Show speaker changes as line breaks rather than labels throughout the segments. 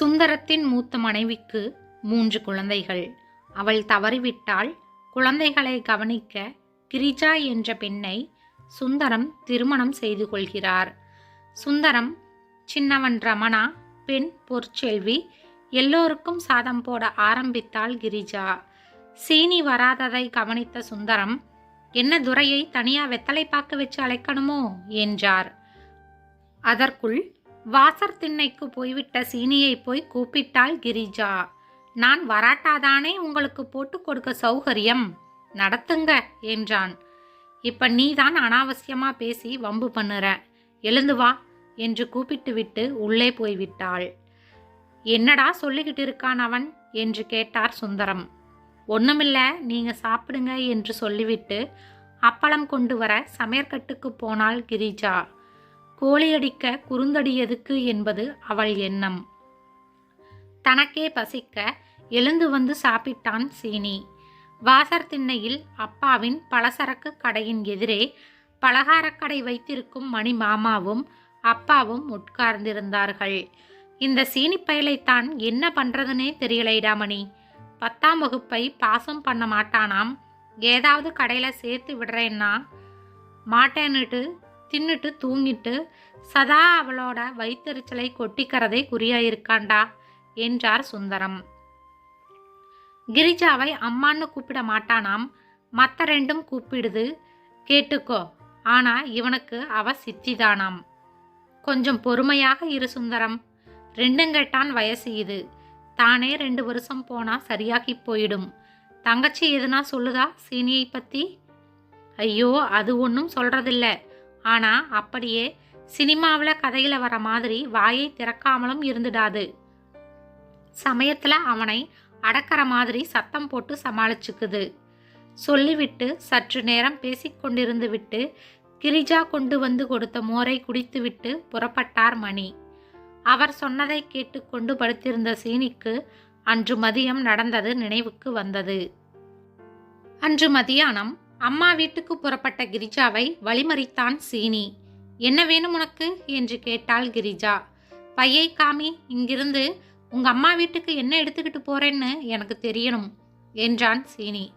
சுந்தரத்தின் மூத்த மனைவிக்கு மூன்று குழந்தைகள். அவள் தவறிவிட்டால் குழந்தைகளை கவனிக்க கிரிஜா என்ற பெண்ணை சுந்தரம் திருமணம் செய்து கொள்கிறார். சுந்தரம் சின்னவன் ரமணா பெண் பொற்செல்வி எல்லோருக்கும் சாதம் போட ஆரம்பித்தாள் கிரிஜா. சீனி வராததை கவனித்த சுந்தரம் என்ன துரையை தனியா வெத்தலை பாக்கு வச்சு அழைக்கணுமோ? என்றார். அதற்குள் வாசர் திண்ணைக்கு போய்விட்ட சீனியை போய் கூப்பிட்டாள் கிரிஜா. நான் வராட்டாதானே உங்களுக்கு போட்டு கொடுக்க சௌகரியம்? நடத்துங்க என்றான். இப்ப நீதான் அனாவசியமா பேசி வம்பு பண்ணுற. எழுந்து வா என்று கூப்பிட்டு விட்டு உள்ளே போய்விட்டாள். என்னடா சொல்லிக்கிட்டு இருக்கான் அவன்? என்று கேட்டார் சுந்தரம். ஒன்றுமில்லை நீங்கள் சாப்பிடுங்க என்று சொல்லிவிட்டு அப்பளம் கொண்டு வர சமையற்கட்டுக்கு போனாள் கிரிஜா. கோழி அடிக்க என்பது அவள் எண்ணம். தனக்கே பசிக்க எழுந்து வந்து சாப்பிட்டான் சீனி. வாசர் திண்ணையில் அப்பாவின் பலசரக்கு கடையின் எதிரே பலகாரக்கடை வைத்திருக்கும் மணி மாமாவும் அப்பாவும் உட்கார்ந்திருந்தார்கள். இந்த சீனி பயலைத்தான் என்ன பண்றதுனே தெரியலைடாமணி பத்தாம் வகுப்பை பாசம் பண்ண மாட்டானாம். ஏதாவது கடையில் சேர்த்து விடுறேன்னா மாட்டேன்னுட்டு தின்னுட்டு தூங்கிட்டு சதா அவளோட வயிற்றுச்சலை கொட்டிக்கிறதே குறியாயிருக்காண்டா? என்றார் சுந்தரம். கிரிஜாவை அம்மான்னு கூப்பிட மாட்டானாம். மற்ற ரெண்டும் கூப்பிடுது. கேட்டுக்கோ. ஆனா இவனுக்கு அவ சித்திதானாம். கொஞ்சம் பொறுமையாக இரு சுந்தரம். ரெண்டுங்கட்டான் வயசு இது. தானே ரெண்டு வருஷம் போனா சரியாகி போயிடும். தங்கச்சி எதுனா சொல்லுதா சீனியை பத்தி? ஐயோ அது ஒன்றும் சொல்றதில்ல. ஆனால் அப்படியே சினிமாவில் கதையில் வர மாதிரி வாயை திறக்காமலும் இருந்துடாது. சமயத்தில் அவனை அடக்கிற மாதிரி சத்தம் போட்டு சமாளிச்சுக்குது. சொல்லிவிட்டு சற்று நேரம் பேசிக்கொண்டிருந்து விட்டு கிரிஜா கொண்டு வந்து கொடுத்த மோரை குடித்துவிட்டு புறப்பட்டார் மணி. அவர் சொன்னதை கேட்டுக்கொண்டு படுத்திருந்த சீனிக்கு அன்று மதியம் நடந்தது நினைவுக்கு வந்தது. அன்று மதியானம் அம்மா வீட்டுக்கு புறப்பட்ட கிரிஜாவை வழிமறித்தான் சீனி. என்ன வேணும் உனக்கு? என்று கேட்டாள் கிரிஜா. பையை காமி இங்கிருந்து உங்க அம்மா வீட்டுக்கு என்ன எடுத்துக்கிட்டு போறேன்னு எனக்கு தெரியணும் என்றான் சீனி.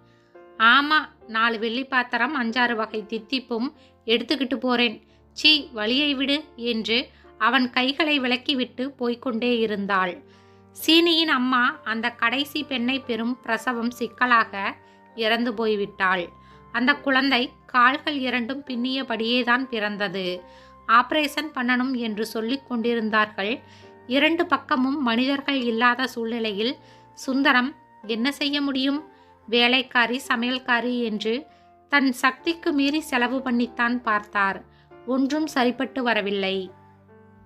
ஆமா நாலு வெள்ளி பாத்திரம் அஞ்சாறு வகை தித்திப்பும் எடுத்துக்கிட்டு போறேன். சீ வழியை விடு என்று அவன் கைகளை விலக்கிவிட்டு போய்கொண்டே இருந்தாள். சீனியின் அம்மா அந்த கடைசி பெண்ணை பெறும் பிரசவம் சிக்கலாக இறந்து போய்விட்டாள். அந்த குழந்தை கால்கள் இரண்டும் பின்னியபடியே தான் பிறந்தது. ஆபரேஷன் பண்ணணும் என்று சொல்லிக் கொண்டிருந்தார்கள். இரண்டு பக்கமும் மனிதர்கள் இல்லாத சூழ்நிலையில் சுந்தரம் என்ன செய்ய முடியும்? வேலைக்காரி சமையல்காரி என்று தன் சக்திக்கு மீறி செலவு பண்ணித்தான் பார்த்தார். ஒன்றும் சரிப்பட்டு வரவில்லை.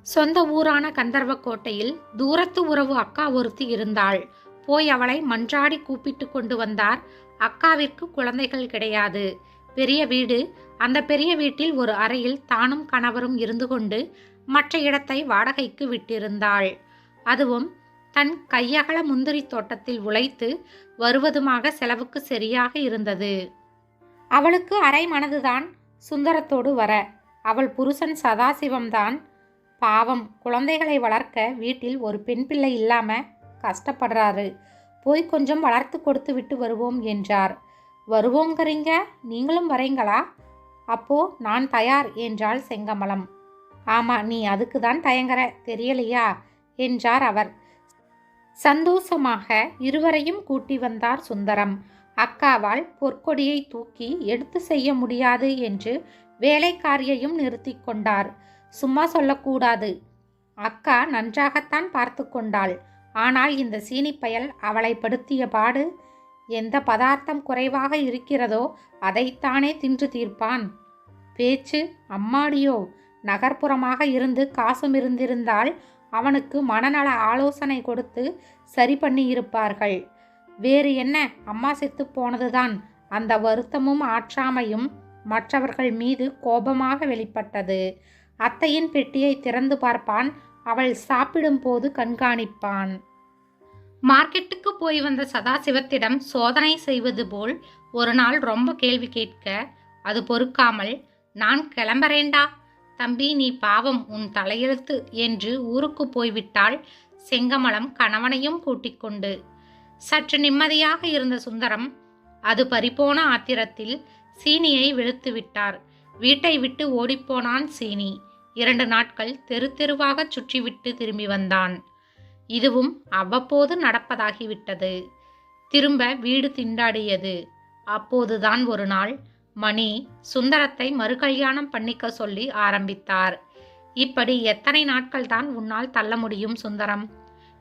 சொந்த ஊரான கந்தர்வக்கோட்டையில் தூரத்து உறவு அக்கா ஒருத்தி இருந்தாள். போய் அவளை மன்றாடி கூப்பிட்டு கொண்டு வந்தார். அக்காவிற்கு குழந்தைகள் கிடையாது. பெரிய வீடு. அந்த பெரிய வீட்டில் ஒரு அறையில் தானும் கணவரும் இருந்து கொண்டு மற்ற இடத்தை வாடகைக்கு விட்டிருந்தாள். அதுவும் தன் கையகல முந்திரி தோட்டத்தில் உழைத்து வருவதுமாக செலவுக்கு சரியாக இருந்தது. அவளுக்கு அரை மனதுதான் சுந்தரத்தோடு வர. அவள் புருஷன் சதாசிவம்தான். பாவம் குழந்தைகளை வளர்க்க வீட்டில் ஒரு பெண் பிள்ளை இல்லாம கஷ்டப்படுறாரு. போய் கொஞ்சம் வளர்த்து கொடுத்து விட்டு வருவோம் என்றார். வருவோங்கிறீங்க? நீங்களும் வரீங்களா? அப்போ நான் தயார் என்றாள் செங்கமலம். ஆமா நீ அதுக்கு தான் தயங்குற தெரியலையா? என்றார் அவர். சந்தோஷமாக இருவரையும் கூட்டி வந்தார் சுந்தரம். அக்காவால் பொற்கொடியை தூக்கி எடுத்து செய்ய முடியாது என்று வேலைக்காரியையும் நிறுத்தி கொண்டார். சும்மா சொல்லக்கூடாது. அக்கா நன்றாகத்தான் பார்த்து கொண்டாள். ஆனால் இந்த சீனிப்பயல் அவளை படுத்திய பாடு எந்த பதார்த்தம் குறைவாக இருக்கிறதோ அதைத்தானே தின்று தீர்ப்பான். பேச்சு அம்மாடியோ நகர்ப்புறமாக இருந்து காசும் இருந்திருந்தால் அவனுக்கு மனநல ஆலோசனை கொடுத்து சரி பண்ணி இருப்பார்கள் வேறு என்ன அம்மா செத்து போனதுதான். அந்த வருத்தமும் ஆற்றாமையும் மற்றவர்கள் மீது கோபமாக வெளிப்பட்டது. அத்தையின் பெட்டியை திறந்து பார்ப்பான் அவள் சாப்பிடும்போது கண்காணிப்பான். மார்க்கெட்டுக்கு போய் வந்த சதாசிவத்திடம் சோதனை செய்வது போல் ஒரு நாள் ரொம்ப கேள்வி கேட்க அது பொறுக்காமல் நான் கிளம்பறேண்டா தம்பி நீ பாவம் உன் தலையெழுத்து என்று ஊருக்கு போய்விட்டாள் செங்கமலம் கணவனையும் கூட்டிக் கொண்டு. சற்று நிம்மதியாக இருந்த சுந்தரம் அது பறிபோன ஆத்திரத்தில் சீனியை வெளுத்து விட்டார். வீட்டை விட்டு ஓடிப்போனான் சீனி. இரண்டு நாட்கள் தெரு தெருவாக சுற்றிவிட்டு திரும்பி வந்தான். இதுவும் அவ்வப்போது நடப்பதாகிவிட்டது. திரும்ப வீடு திண்டாடியது. அப்போதுதான் ஒரு நாள் மணி சுந்தரத்தை மறுகல்யாணம் பண்ணிக்க சொல்லி ஆரம்பித்தார். இப்படி எத்தனை நாட்கள் தான் உன்னால் தள்ள முடியும் சுந்தரம்?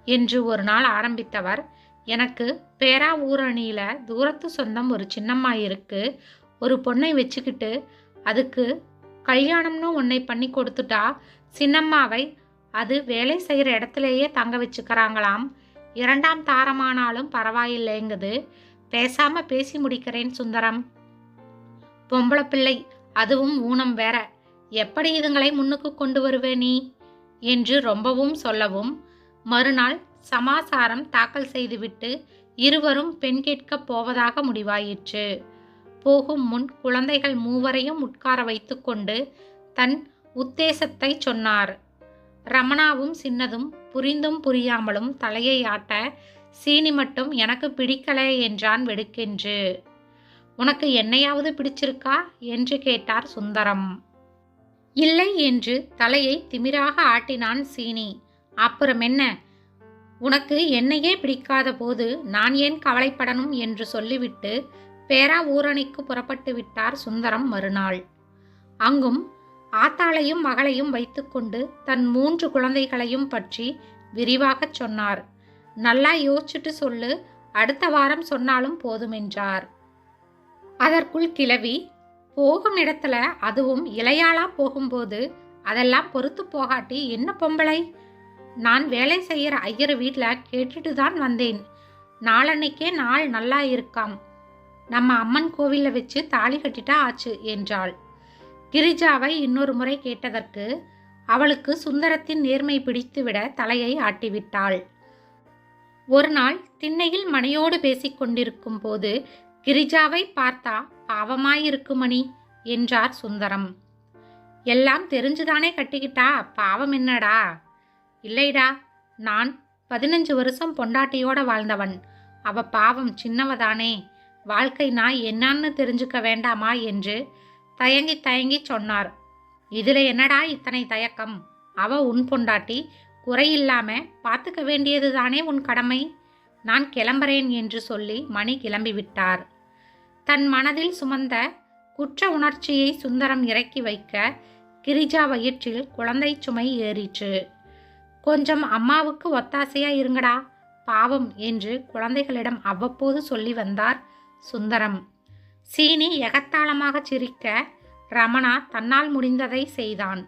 என்று ஒரு நாள் ஆரம்பித்தவர் எனக்கு பேரா ஊரணியில தூரத்து சொந்தம் ஒரு சின்னம்மா இருக்கு. ஒரு பொண்ணை வச்சுக்கிட்டு அதுக்கு கல்யாணம்னு உன்னை பண்ணி கொடுத்துட்டா சின்னம்மாவை அது வேலை செய்கிற இடத்துலையே தங்க வச்சுக்கிறாங்களாம். இரண்டாம் தாரமானாலும் பரவாயில்லைங்குது. பேசாம பேசி முடிக்கிறேன் சுந்தரம். பொம்பளை பிள்ளை அதுவும் ஊனம் வேற. எப்படி இதுங்களை முன்னுக்கு கொண்டு வருவே நீ? என்று ரொம்பவும் சொல்லவும் மறுநாள் சமாசாரம் தாக்கல் செய்துவிட்டு இருவரும் பெண் கேட்கப் போவதாக முடிவாயிற்று. போகும் முன் குழந்தைகள் மூவரையும் உட்கார வைத்துக்கொண்டு தன் உத்தேசத்தை சொன்னார். ரமணாவும் சின்னதும் புரிந்தும் புரியாமலும் தலையை ஆட்ட சீனி மட்டும் எனக்கு பிடிக்கலை என்றான் வெடுக்கென்று. உனக்கு என்னையாவது பிடிச்சிருக்கா? என்று கேட்டார் சுந்தரம். இல்லை என்று தலையை திமிராக ஆட்டினான் சீனி. அப்புறம் என்ன? உனக்கு என்னையே பிடிக்காத போது நான் ஏன் கவலைப்படணும்? என்று சொல்லிவிட்டு பேரா ஊரணிக்கு புறப்பட்டு விட்டார் சுந்தரம் மறுநாள். அங்கும் ஆத்தாளையும் மகளையும் வைத்துக்கொண்டு தன் மூன்று குழந்தைகளையும் பற்றி விரிவாகச் சொன்னார். நல்லா யோசிச்சுட்டு சொல்லு அடுத்த வாரம் சொன்னாலும் போதுமென்றார் அதற்குள் கிளவி போகும் இடத்துல அதுவும் இளையாளா போகும்போது அதெல்லாம் பொறுத்து போகாட்டி என்ன பொம்பளை? நான் வேலை செய்கிற ஐயர் வீட்டில் கேட்டுட்டு தான் வந்தேன். நாளன்னைக்கே நாள் நல்லா இருக்காம். நம்ம அம்மன் கோவிலில் வச்சு தாலி கட்டிட்டா ஆச்சு என்றாள். கிரிஜாவை இன்னொரு முறை கேட்டதற்கு அவளுக்கு சுந்தரத்தின் நேர்மை பிடித்துவிட தலையை ஆட்டிவிட்டாள். ஒரு நாள் திண்ணையில் மணியோடு பேசிக்கொண்டிருக்கும் போது கிரிஜாவை பார்த்தா பாவமாயிருக்குமணி என்றார் சுந்தரம். எல்லாம் தெரிஞ்சுதானே கட்டிக்கிட்டா பாவம் என்னடா? இல்லைடா நான் பதினஞ்சு வருஷம் பொண்டாட்டியோட வாழ்ந்தவன். அவ பாவம் சின்னவதானே. வாழ்க்கை நான் என்னன்னு தெரிஞ்சுக்க வேண்டாமா என்று தயங்கி தயங்கி சொன்னார். இதுல என்னடா இத்தனை தயக்கம்? அவ உன் பொண்டாட்டி குறையில்லாம பார்த்துக்க வேண்டியது தானே உன் கடமை? நான் கிளம்புறேன் என்று சொல்லி மணி கிளம்பிவிட்டார். தன் மனதில் சுமந்த குற்ற உணர்ச்சியை சுந்தரம் இறக்கி வைக்க கிரிஜா வயிற்றில் குழந்தை சுமை ஏறிற்று. கொஞ்சம் அம்மாவுக்கு ஒத்தாசையா இருங்கடா பாவம் என்று குழந்தைகளிடம் அவ்வப்போது சொல்லி வந்தார் சுந்தரம். சீனி எகத்தாளமாக சிரிக்க ரமணா தன்னால் முடிந்ததை செய்தான்.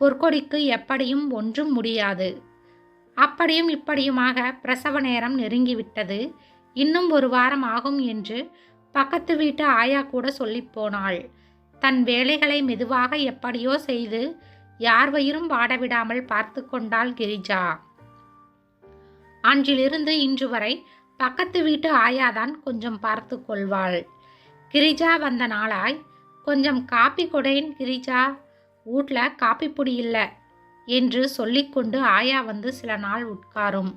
பொற்கொடிக்கு எப்படியும் ஒன்றும் முடியாது. அப்படியும் இப்படியுமாக பிரசவ நேரம் நெருங்கிவிட்டது. இன்னும் ஒரு வாரம் ஆகும் என்று பக்கத்து வீட்டு ஆயா கூட சொல்லிப் போனாள். தன் வேலைகளை மெதுவாக எப்படியோ செய்து யார் வயிறும் வாடவிடாமல் பார்த்து கொண்டாள் கிரிஜா. அன்றிலிருந்து இன்று வரை பக்கத்து வீட்டு ஆயாதான் கொஞ்சம் பார்த்து கொள்வாள். கிரிஜா வந்த நாளாய் கொஞ்சம் காப்பி கொடேன் கிரிஜா வீட்டில் காப்பி பொடி இல்லை என்று சொல்லிக்கொண்டு ஆயா வந்து சில நாள் உட்காரும்.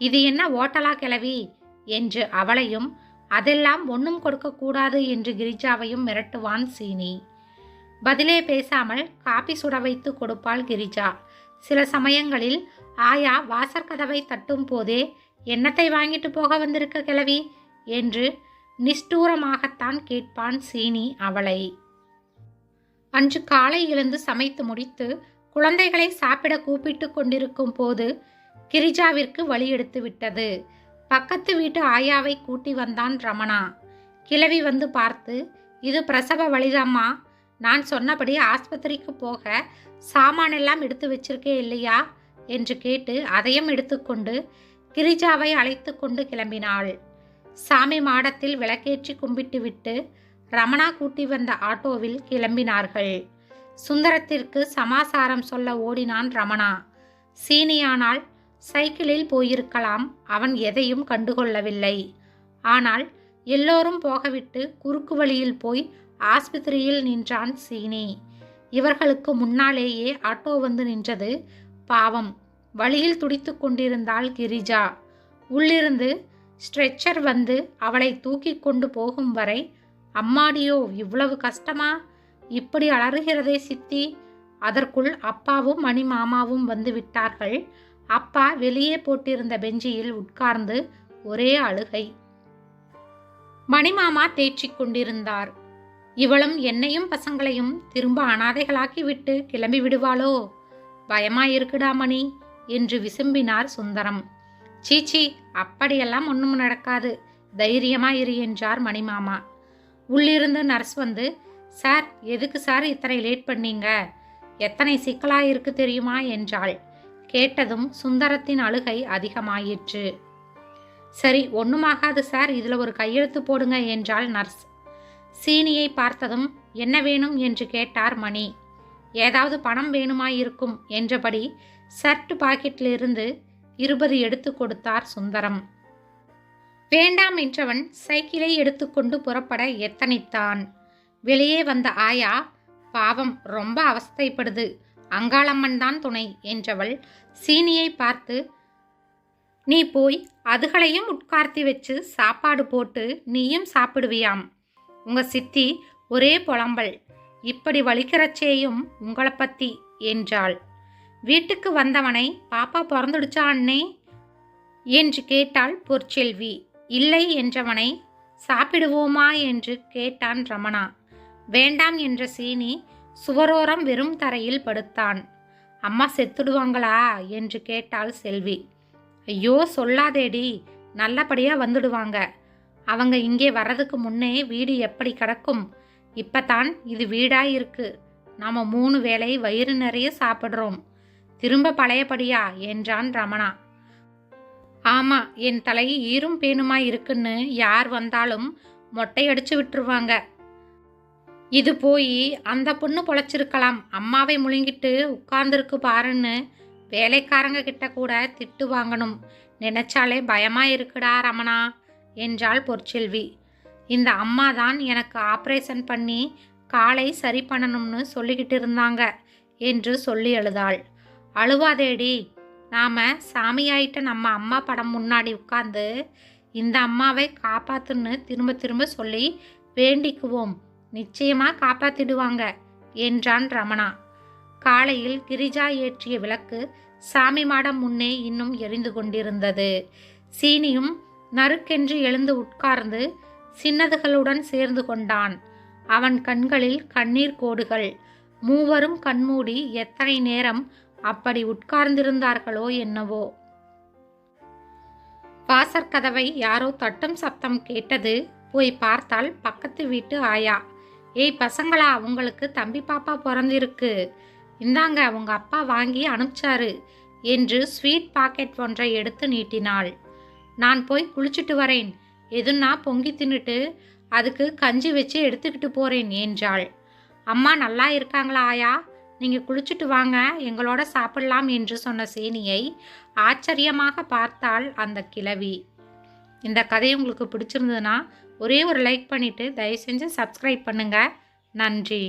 இது என்ன ஓட்டலா கிளவி என்று அவளையும் அதெல்லாம் ஒன்றும் கொடுக்கக்கூடாது என்று கிரிஜாவையும் மிரட்டுவான் சீனி. பதிலே பேசாமல் காப்பி சுட வைத்து கொடுப்பாள் கிரிஜா. சில சமயங்களில் ஆயா வாசற்கதவை தட்டும் போதே என்னத்தை வாங்கிட்டு போக வந்திருக்க கிழவி? என்று நிஷ்டூரமாகத்தான் கேட்பான் சீனி அவளை. அன்று காலை எழுந்து சமைத்து முடித்து குழந்தைகளை சாப்பிட கூப்பிட்டு கொண்டிருக்கும் போது கிரிஜாவிற்கு வழி எடுத்து விட்டது. பக்கத்து வீட்டு ஆயாவை கூட்டி வந்தான் ரமணா. கிழவி வந்து பார்த்து இது பிரசவ வழிதாம்மா. நான் சொன்னபடி ஆஸ்பத்திரிக்கு போக சாமானெல்லாம் எடுத்து வச்சிருக்கே இல்லையா? என்று கேட்டு அதையும் எடுத்துக்கொண்டு கிரிஜாவை அழைத்து கொண்டு கிளம்பினாள். சாமி மாடத்தில் விளக்கேற்றி கும்பிட்டுவிட்டு ரமணா கூட்டி வந்த ஆட்டோவில் கிளம்பினார்கள். சுந்தரத்திற்கு சமாசாரம் சொல்ல ஓடினான் ரமணா. சீனியானால் சைக்கிளில் போயிருக்கலாம் அவன் எதையும் கண்டுகொள்ளவில்லை. ஆனால் எல்லோரும் போகவிட்டு குறுக்கு வழியில் போய் ஆஸ்பத்திரியில் நின்றான் சீனி. இவர்களுக்கு முன்னாலேயே ஆட்டோ வந்து நின்றது பாவம். வழியில் துடித்து கொண்டிருந்தாள் கிரிஜா. உள்ளிருந்து ஸ்ட்ரெச்சர் வந்து அவளை தூக்கி கொண்டு போகும் வரை அம்மாடியோ இவ்வளவு கஷ்டமா? இப்படி அலறுகிறதே சித்தி. அதற்குள் அப்பாவும் மணி மாமாவும் வந்து விட்டார்கள். அப்பா வெளியே போட்டிருந்த பெஞ்சியில் உட்கார்ந்து ஒரே அழுகை. மணிமாமா தேற்றிக் கொண்டிருந்தார். இவளும் என்னையும் பசங்களையும் திரும்ப அனாதைகளாக்கி விட்டு கிளம்பி விடுவாளோ? பயமாயிருக்குடா மணி. என்று விசும்பினார் சுந்தரம். சீச்சி அப்படியெல்லாம் ஒன்றும் நடக்காது. தைரியமா இரு என்றார் மணிமாமா. உள்ளிருந்து நர்ஸ் வந்து சார் எதுக்கு சார் இத்தனை லேட் பண்ணீங்க? எத்தனை சிக்கலா இருக்கு தெரியுமா? என்றாள். கேட்டதும் சுந்தரத்தின் அழுகை அதிகமாயிற்று. சரி ஒண்ணுமாகாது சார் இதில் ஒரு கையெழுத்து போடுங்க என்றாள் நர்ஸ். சீனியை பார்த்ததும் என்ன வேணும்? என்று கேட்டார் மணி. ஏதாவது பணம் வேணுமா இருக்கும் என்றபடி சர்ட் பாக்கெட்டிலிருந்து இருபது எடுத்து கொடுத்தார் சுந்தரம். வேண்டாம் என்றவன் சைக்கிளை எடுத்துக்கொண்டு புறப்பட எத்தனைத்தான். வெளியே வந்த ஆயா பாவம் ரொம்ப அவஸ்தைப்படுது. அங்காளம்மன் தான் துணை என்றவள் சீனியை பார்த்து நீ போய் அதுகளையும் உட்கார்த்தி வச்சு சாப்பாடு போட்டு நீயும் சாப்பிடுவியாம். உங்க சித்தி ஒரே புலம்பல். இப்படி வலிக்கிறச்சேயும் உங்களை பத்தி என்றாள். வீட்டுக்கு வந்தவனை பாப்பா பிறந்துடுச்சா அண்ணே? என்று கேட்டாள் பொற்செல்வி. இல்லை என்றவனை சாப்பிடுவோமா என்று கேட்டான் ரமணா. வேண்டாம் என்ற சீனி சுவரோரம் வெறும் தரையில் படுத்தான். அம்மா செத்துடுவாங்களா? என்று கேட்டாள் செல்வி. ஐயோ சொல்லாதேடி. நல்லபடியாக வந்துடுவாங்க. அவங்க இங்கே வர்றதுக்கு முன்னே வீடு எப்படி கிடக்கும்? இப்பதான் இது வீடாக இருக்கு நாம் மூணு வேளை வயிறு நிறைய சாப்பிட்றோம். திரும்ப பழையபடியா? என்றான் ரமணா. ஆமா என் தலை ஈரும் பேணுமா இருக்குன்னு யார் வந்தாலும் மொட்டையடிச்சு விட்டுருவாங்க. இது போய் அந்த பொண்ணு பொழைச்சிருக்கலாம். அம்மாவை முழுங்கிட்டு உட்கார்ந்துருக்கு பாருன்னு வேலைக்காரங்க கிட்ட கூட திட்டு வாங்கணும். நினைச்சாலே பயமா இருக்குடா ரமணா என்றாள் பொற்செல்வி. இந்த அம்மா தான் எனக்கு ஆப்ரேஷன் பண்ணி காலை சரி பண்ணணும்னு சொல்லிக்கிட்டு இருந்தாங்க என்று சொல்லி எழுதாள். அழுவாதேடி. நாம் சாமியாயிட்ட நம்ம அம்மா படம் முன்னாடி உட்காந்து இந்த அம்மாவை காப்பாத்துன்னு திரும்ப திரும்ப சொல்லி வேண்டிக்குவோம். நிச்சயமாக காப்பாத்திடுவாங்க என்றான் ரமணா. காலையில் கிரிஜா ஏற்றிய விளக்கு சாமி மாடம் முன்னே இன்னும் எரிந்து கொண்டிருந்தது. சீனியும் நறுக்கென்று எழுந்து உட்கார்ந்து சின்னதுகளுடன் சேர்ந்து கொண்டான். அவன் கண்களில் கண்ணீர் கோடுகள். மூவரும் கண்மூடி எத்தனை நேரம் அப்படி உட்கார்ந்திருந்தார்களோ என்னவோ. வாசற்கதவை யாரோ தட்டும் சப்தம் கேட்டது. போய் பார்த்தால் பக்கத்து வீட்டு ஆயா. ஏய் பசங்களா உங்களுக்கு தம்பி பாப்பா பிறந்திருக்கு. இந்தாங்க உங்க அப்பா வாங்கி அனுப்பிச்சாரு என்று ஸ்வீட் பாக்கெட் ஒன்றை எடுத்து நீட்டினாள். நான் போய் குளிச்சுட்டு வரேன். எதுன்னா பொங்கி தின்னுட்டு அதுக்கு கஞ்சி வச்சு எடுத்துக்கிட்டு போறேன் என்றாள். அம்மா நல்லா இருக்காங்களா ஆயா? நீங்கள் குளிச்சுட்டு வாங்க எங்களோட சாப்பிடலாம் என்று சொன்ன சேனியை ஆச்சரியமாக பார்த்தாள் அந்த கிழவி. இந்த கதை உங்களுக்கு பிடிச்சிருந்ததுன்னா ஒரே ஒரு லைக் பண்ணிவிட்டு தயவு செஞ்சு சப்ஸ்கிரைப் பண்ணுங்கள் நன்றி.